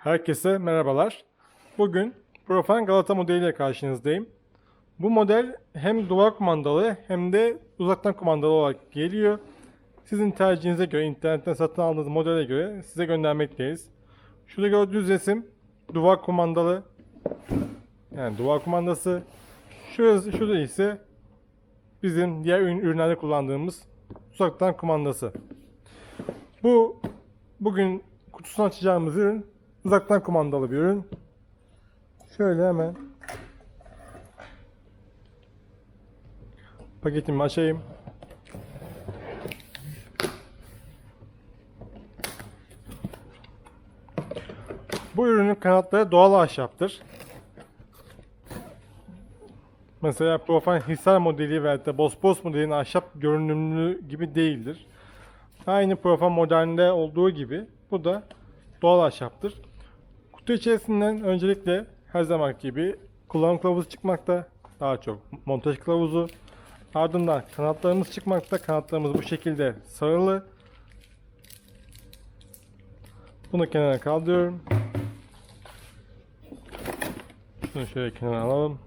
Herkese merhabalar. Bugün Profan Galata modeliyle karşınızdayım. Bu model hem duvar kumandalı hem de uzaktan kumandalı olarak geliyor. Sizin tercihinize göre, internetten satın aldığınız modele göre size göndermekteyiz. Şurada gördüğünüz resim duvar kumandalı. Yani duvar kumandası. Şurası, şurada ise bizim diğer ürün- ürünlerde kullandığımız uzaktan kumandası. Bu bugün kutusunu açacağımız ürün uzaktan kumandalı bir ürün. Şöyle hemen paketimi açayım. Bu ürünün kanatları doğal ahşaptır. Mesela Profan Hisar modeli veya da Bosporus modelinin ahşap görünümlü gibi değildir. Aynı Profan modernde olduğu gibi bu da doğal ahşaptır. Kutu içerisinden öncelikle her zaman gibi kullanım kılavuzu çıkmakta. Daha çok montaj kılavuzu. Ardından kanatlarımız çıkmakta. Kanatlarımız bu şekilde sarılı. Bunu kenara kaldırıyorum. Şunu şöyle kenara alalım.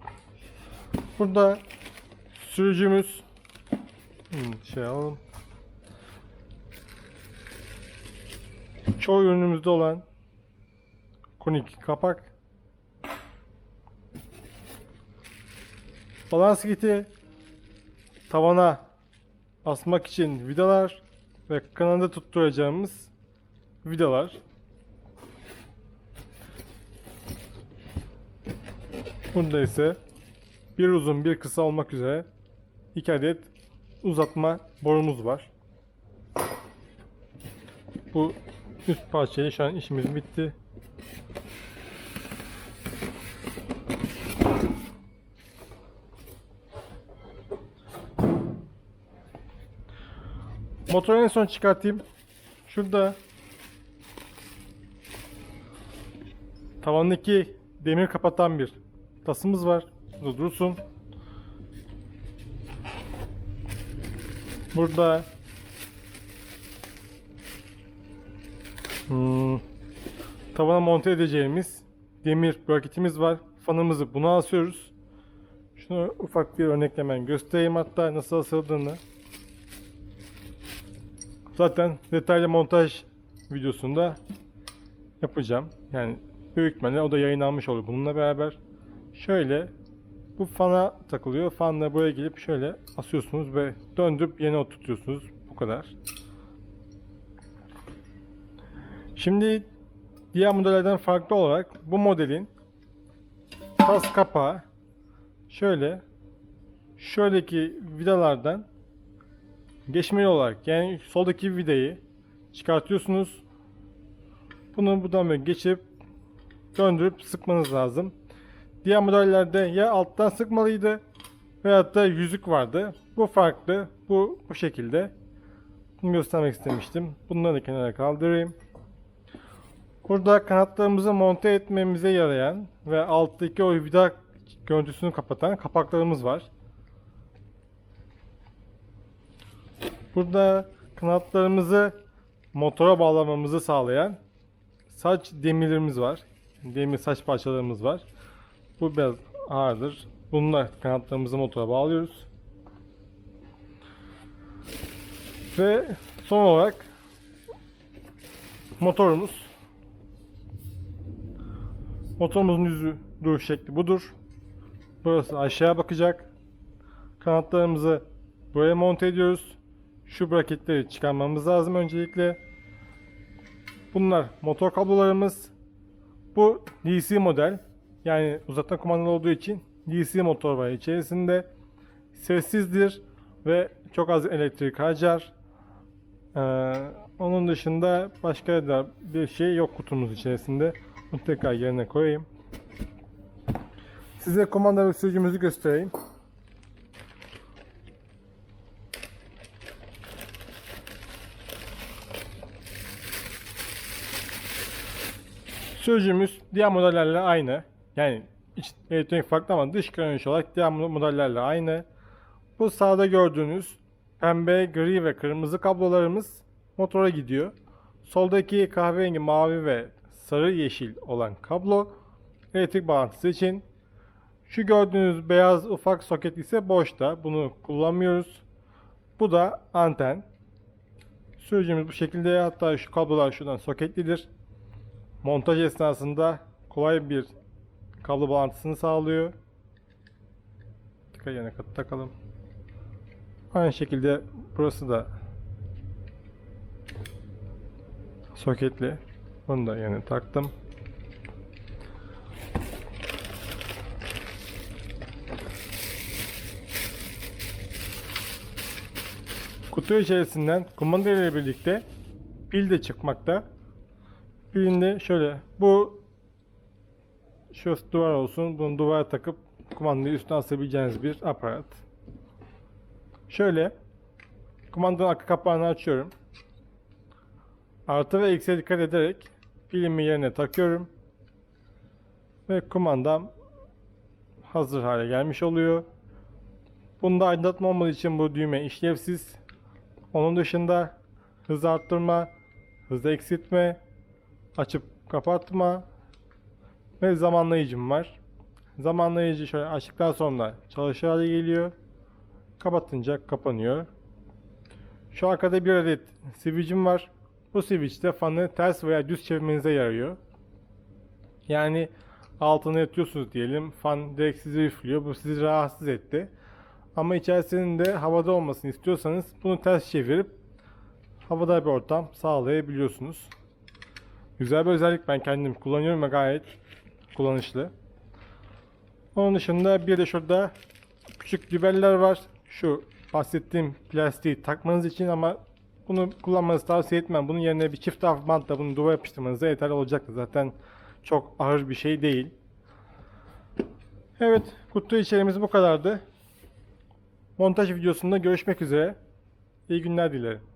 Burada sürücümüz şey alalım. Çoğu ürünümüzde olan konik kapak balans kiti tavana asmak için vidalar ve kanada tutturacağımız vidalar Bunda ise bir uzun bir kısa olmak üzere iki adet uzatma borumuz var. Bu üst parçayı şu an işimiz bitti. Motoru en son çıkartayım. Şurada tavandaki demir kapatan bir tasımız var. Burada dursun. Burada tavana monte edeceğimiz demir braketimiz var. Fanımızı buna asıyoruz. Şunu ufak bir örneklemen göstereyim hatta nasıl asıldığını. Zaten detaylı montaj videosunda yapacağım. Yani büyük ihtimalle o da yayınlanmış olur bununla beraber. Şöyle bu fana takılıyor. Fanla buraya gelip şöyle asıyorsunuz ve döndürüp yeni oturtuyorsunuz. Bu kadar. Şimdi diğer modellerden farklı olarak bu modelin tas kapağı şöyle şöyleki vidalardan geçmeli olarak yani soldaki vidayı çıkartıyorsunuz. Bunu buradan böyle geçip döndürüp sıkmanız lazım. Diğer modellerde ya alttan sıkmalıydı veyahut da yüzük vardı. Bu farklı. Bu bu şekilde. Bunu göstermek istemiştim. Bunları da kenara kaldırayım. Burada kanatlarımızı monte etmemize yarayan ve alttaki o vida görüntüsünü kapatan kapaklarımız var. Burada kanatlarımızı motora bağlamamızı sağlayan saç demirlerimiz var. Demir saç parçalarımız var. Bu biraz ağırdır. Bununla kanatlarımızı motora bağlıyoruz. Ve son olarak motorumuz. Motorumuzun yüzü şekli budur. Burası aşağıya bakacak. Kanatlarımızı buraya monte ediyoruz. Şu braketleri çıkarmamız lazım öncelikle. Bunlar motor kablolarımız. Bu DC model. Yani uzaktan kumandalı olduğu için DC motor var içerisinde. Sessizdir ve çok az elektrik harcar. Ee, onun dışında başka da bir şey yok kutumuz içerisinde. Bunu tekrar yerine koyayım. Size kumanda ve sürücümüzü göstereyim. Sürücümüz diğer modellerle aynı. Yani iç elektronik farklı ama dış görünüş olarak diğer modellerle aynı. Bu sağda gördüğünüz pembe, gri ve kırmızı kablolarımız motora gidiyor. Soldaki kahverengi, mavi ve sarı yeşil olan kablo elektrik bağlantısı için. Şu gördüğünüz beyaz ufak soket ise boşta. Bunu kullanmıyoruz. Bu da anten. Sürücümüz bu şekilde hatta şu kablolar şuradan soketlidir. Montaj esnasında kolay bir kablo bağlantısını sağlıyor. Dikkat yerine kat- takalım. Aynı şekilde burası da soketli. Bunu da yerine taktım. Kutu içerisinden kumanda ile birlikte pil de çıkmakta. Pilinde şöyle bu şu duvar olsun. Bunu duvara takıp kumandayı üstüne asabileceğiniz bir aparat. Şöyle kumandanın arka kapağını açıyorum. Artı ve eksiye dikkat ederek pilimi yerine takıyorum. Ve kumandam hazır hale gelmiş oluyor. Bunda aydınlatma olmadığı için bu düğme işlevsiz. Onun dışında hız arttırma, hız eksiltme, açıp kapatma ve zamanlayıcım var. Zamanlayıcı şöyle açtıktan sonra çalışır hale geliyor. Kapatınca kapanıyor. Şu arkada bir adet switch'im var. Bu switch de fanı ters veya düz çevirmenize yarıyor. Yani altına yatıyorsunuz diyelim. Fan direkt sizi üflüyor. Bu sizi rahatsız etti. Ama içerisinin de havada olmasını istiyorsanız bunu ters çevirip havada bir ortam sağlayabiliyorsunuz. Güzel bir özellik ben kendim kullanıyorum ve gayet kullanışlı. Onun dışında bir de şurada küçük dübeller var. Şu bahsettiğim plastiği takmanız için ama bunu kullanmanızı tavsiye etmem. Bunun yerine bir çift taraf bantla bunu duvara yapıştırmanıza yeterli olacaktır. Zaten çok ağır bir şey değil. Evet, kutu içeriğimiz bu kadardı. Montaj videosunda görüşmek üzere. İyi günler dilerim.